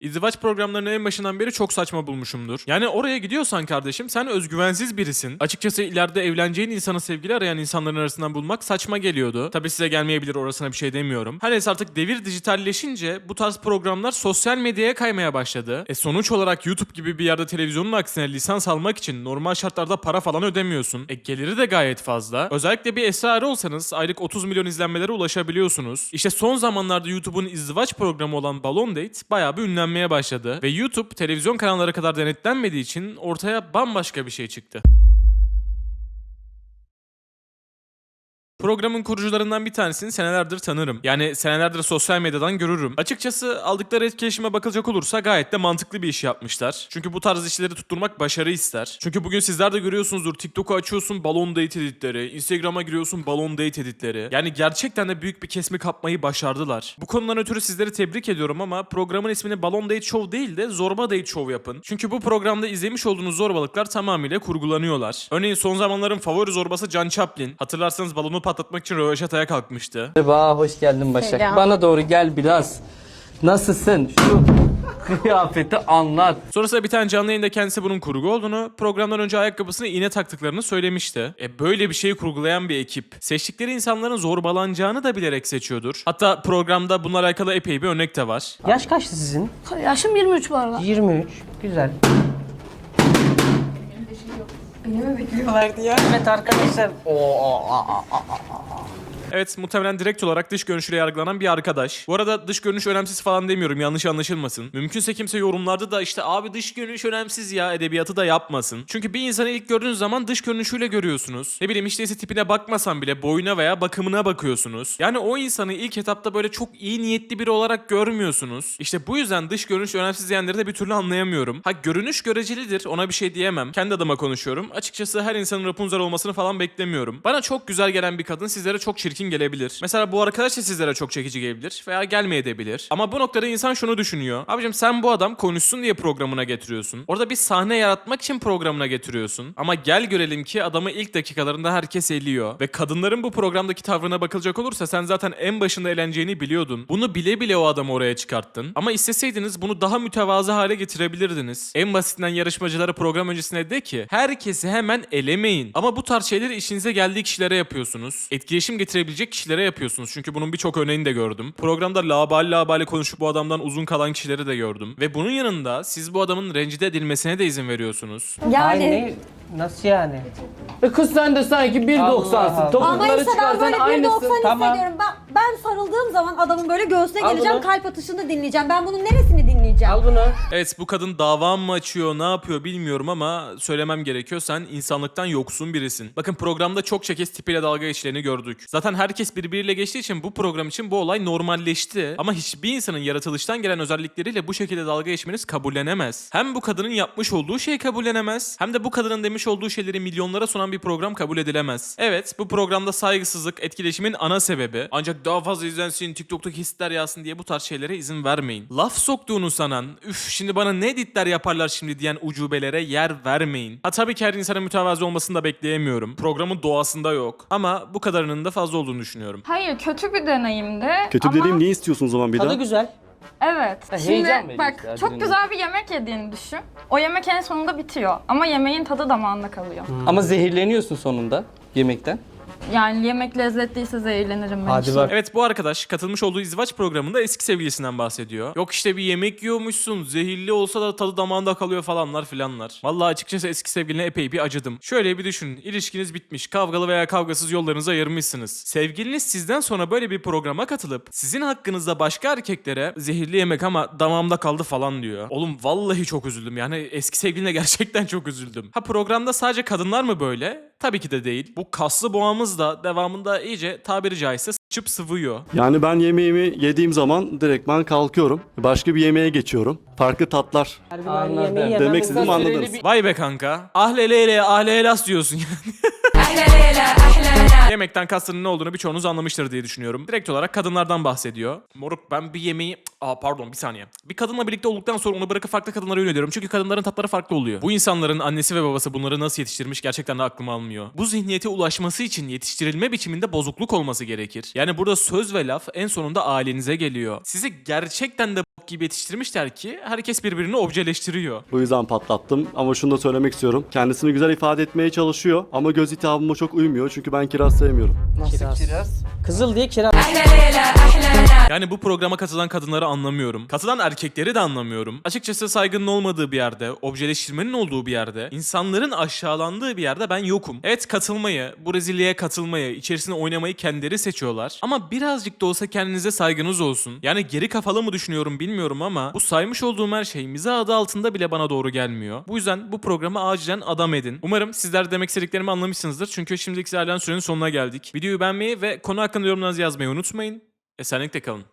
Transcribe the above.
İzdivaç programlarını en başından beri çok saçma bulmuşumdur. Yani oraya gidiyorsan kardeşim sen özgüvensiz birisin. Açıkçası ileride evleneceğin insanı sevgili arayan insanların arasından bulmak saçma geliyordu. Tabi size gelmeyebilir orasına bir şey demiyorum. Her neyse artık devir dijitalleşince bu tarz programlar sosyal medyaya kaymaya başladı. E sonuç olarak YouTube gibi bir yerde televizyonun aksine lisans almak için normal şartlarda para falan ödemiyorsun. E geliri de gayet fazla. Özellikle bir esrarı olsanız aylık 30 milyon izlenmelere ulaşabiliyorsunuz. İşte son zamanlarda YouTube'un izdivaç programı olan Balon Date bayağı bir ünlenmeye başladı. Ve YouTube televizyon kanalları kadar denetlenmediği için ortaya bambaşka bir şey çıktı. Programın kurucularından bir tanesini senelerdir tanırım. Yani senelerdir sosyal medyadan görürüm. Açıkçası aldıkları etkileşime bakılacak olursa gayet de mantıklı bir iş yapmışlar. Çünkü bu tarz işleri tutturmak başarı ister. Çünkü bugün sizler de görüyorsunuzdur TikTok'u açıyorsun balon date editleri, Instagram'a giriyorsun balon date editleri. Yani gerçekten de büyük bir kesimi kapmayı başardılar. Bu konudan ötürü sizleri tebrik ediyorum ama programın ismini Balon Date Show değil de Zorba Date Show yapın. Çünkü bu programda izlemiş olduğunuz zorbalıklar tamamıyla kurgulanıyorlar. Örneğin son zamanların favori zorbası Can Chaplin. Hatırlarsanız balonu patlatmak için röveşataya kalkmıştı. Merhaba, hoş geldin Başak. Selam. Bana doğru gel biraz. Nasılsın? Şu kıyafeti anlat. Sonrasında bir tane canlı yayında kendisi bunun kurgu olduğunu, programdan önce ayakkabısına iğne taktıklarını söylemişti. E böyle bir şeyi kurgulayan bir ekip. Seçtikleri insanların zorbalanacağını da bilerek seçiyordur. Hatta programda bununla alakalı epey bir örnek de var. Yaş kaçtı sizin? Yaşım 23 bu arada. 23. Güzel. Beni mi bekliyorlardı ya? Evet arkadaşlar. Oo, aa, aa, aa. Evet muhtemelen direkt olarak dış görünüşüyle yargılanan bir arkadaş. Bu arada dış görünüş önemsiz falan demiyorum yanlış anlaşılmasın. Mümkünse kimse yorumlarda da işte abi dış görünüş önemsiz ya edebiyatı da yapmasın. Çünkü bir insanı ilk gördüğünüz zaman dış görünüşüyle görüyorsunuz. Ne bileyim işte ise tipine bakmasan bile boyuna veya bakımına bakıyorsunuz. Yani o insanı ilk etapta böyle çok iyi niyetli biri olarak görmüyorsunuz. İşte bu yüzden dış görünüş önemsiz diyenleri de bir türlü anlayamıyorum. Ha görünüş görecelidir ona bir şey diyemem. Kendi adıma konuşuyorum. Açıkçası her insanın Rapunzel olmasını falan beklemiyorum. Bana çok güzel gelen bir kadın sizlere çok çirkin gelebilir. Mesela bu arkadaş da sizlere çok çekici gelebilir veya gelmeyebilir. Ama bu noktada insan şunu düşünüyor. Abicim sen bu adam konuşsun diye programına getiriyorsun. Orada bir sahne yaratmak için programına getiriyorsun. Ama gel görelim ki adamı ilk dakikalarında herkes eliyor. Ve kadınların bu programdaki tavrına bakılacak olursa sen zaten en başında eğleneceğini biliyordun. Bunu bile bile o adamı oraya çıkarttın. Ama isteseydiniz bunu daha mütevazı hale getirebilirdiniz. En basitinden yarışmacılara program öncesine de ki herkesi hemen elemeyin. Ama bu tarz şeyleri işinize geldiği kişilere yapıyorsunuz. Etkileşim getirebilecek kişilere yapıyorsunuz. Çünkü bunun birçok örneğini de gördüm. Programda labali labali konuşup bu adamdan uzun kalan kişileri de gördüm. Ve bunun yanında siz bu adamın rencide edilmesine de izin veriyorsunuz. Yani? Nasıl yani? E kız sen de sanki 1.90'sın. ama Topukları işte ben çıkarsan böyle 1.90 aynısın. Tamam. Ben, ben sarıldığım zaman adamın böyle göğsüne Al geleceğim, bunu. kalp atışını dinleyeceğim. Ben bunun neresini dinleyeceğim? Al bunu. Evet bu kadın dava mı açıyor ne yapıyor bilmiyorum ama söylemem gerekiyor sen insanlıktan yoksun birisin. Bakın programda çok kez tipiyle dalga geçileni gördük. Zaten herkes birbiriyle geçtiği için bu program için bu olay normalleşti. Ama hiçbir insanın yaratılıştan gelen özellikleriyle bu şekilde dalga geçmeniz kabullenemez. Hem bu kadının yapmış olduğu şey kabullenemez hem de bu kadının demiş olduğu şeyleri milyonlara sunan bir program kabul edilemez. Evet bu programda saygısızlık etkileşimin ana sebebi. Ancak daha fazla izlensin TikTok'taki hisler yazsın diye bu tarz şeylere izin vermeyin. Laf soktuğunu sanan, üf şimdi bana ne editler yaparlar şimdi diyen ucubelere yer vermeyin. Ha tabii ki her insana mütevazı olmasını da bekleyemiyorum. Programın doğasında yok. Ama bu kadarının da fazla olduğunu düşünüyorum. Hayır kötü bir deneyimdi. Kötü ama... bir dediğim niye istiyorsun o zaman bir Tadı daha? güzel. Evet. Ha, Şimdi verici bak ya, çok dinle. güzel bir yemek yediğini düşün. O yemek en sonunda bitiyor. Ama yemeğin tadı damağında kalıyor. Ama zehirleniyorsun sonunda yemekten. Yani yemek lezzetliyse zehirlenirim ben. Hadi işte. bak. Evet bu arkadaş katılmış olduğu izdivaç programında eski sevgilisinden bahsediyor. Yok işte bir yemek yiyormuşsun zehirli olsa da tadı damağında kalıyor falanlar filanlar. Vallahi açıkçası eski sevgiline epey bir acıdım. Şöyle bir düşünün ilişkiniz bitmiş kavgalı veya kavgasız yollarınızı ayırmışsınız. Sevgiliniz sizden sonra böyle bir programa katılıp sizin hakkınızda başka erkeklere zehirli yemek ama damağımda kaldı falan diyor. Oğlum vallahi çok üzüldüm yani eski sevgiline gerçekten çok üzüldüm. Ha programda sadece kadınlar mı böyle? Tabii ki de değil. Bu kaslı boğamız da devamında iyice tabiri caizse sıçıp sıvıyor. Yani ben yemeğimi yediğim zaman direktman kalkıyorum. Başka bir yemeğe geçiyorum. Farklı tatlar. Anladım. Demek istediğimi anladınız. Vay be kanka. Ahle leyle ahle helas diyorsun yani. Yemekten kastının ne olduğunu birçoğunuz anlamıştır diye düşünüyorum. Direkt olarak kadınlardan bahsediyor. Moruk ben bir yemeği... Aa pardon bir saniye. Bir kadınla birlikte olduktan sonra onu bırakıp farklı kadınlara yöneliyorum. Çünkü kadınların tatları farklı oluyor. Bu insanların annesi ve babası bunları nasıl yetiştirmiş gerçekten de aklım almıyor. Bu zihniyete ulaşması için yetiştirilme biçiminde bozukluk olması gerekir. Yani burada söz ve laf en sonunda ailenize geliyor. Sizi gerçekten de bok gibi yetiştirmişler ki herkes birbirini objeleştiriyor. Bu yüzden patlattım ama şunu da söylemek istiyorum. Kendisini güzel ifade etmeye çalışıyor ama göz hitabıma çok uymuyor. Çünkü ben kiraz sevmiyorum. Kiraz. Kızıl diye kiraz. Yani bu programa katılan kadınları anlamıyorum. Katılan erkekleri de anlamıyorum. Açıkçası saygının olmadığı bir yerde, objeleştirmenin olduğu bir yerde, insanların aşağılandığı bir yerde ben yokum. Evet katılmayı, bu rezilliğe katılmayı, içerisine oynamayı kendileri seçiyorlar. Ama birazcık da olsa kendinize saygınız olsun. Yani geri kafalı mı düşünüyorum bilmiyorum ama bu saymış olduğum her şey mizah adı altında bile bana doğru gelmiyor. Bu yüzden bu programı acilen adam edin. Umarım sizler demek istediklerimi anlamışsınızdır. Çünkü şimdilik ilerleyen sürenin sonuna geldik. Videoyu beğenmeyi ve konu hakkında yorumlarınızı yazmayı unutmayın. Esenlikle kalın.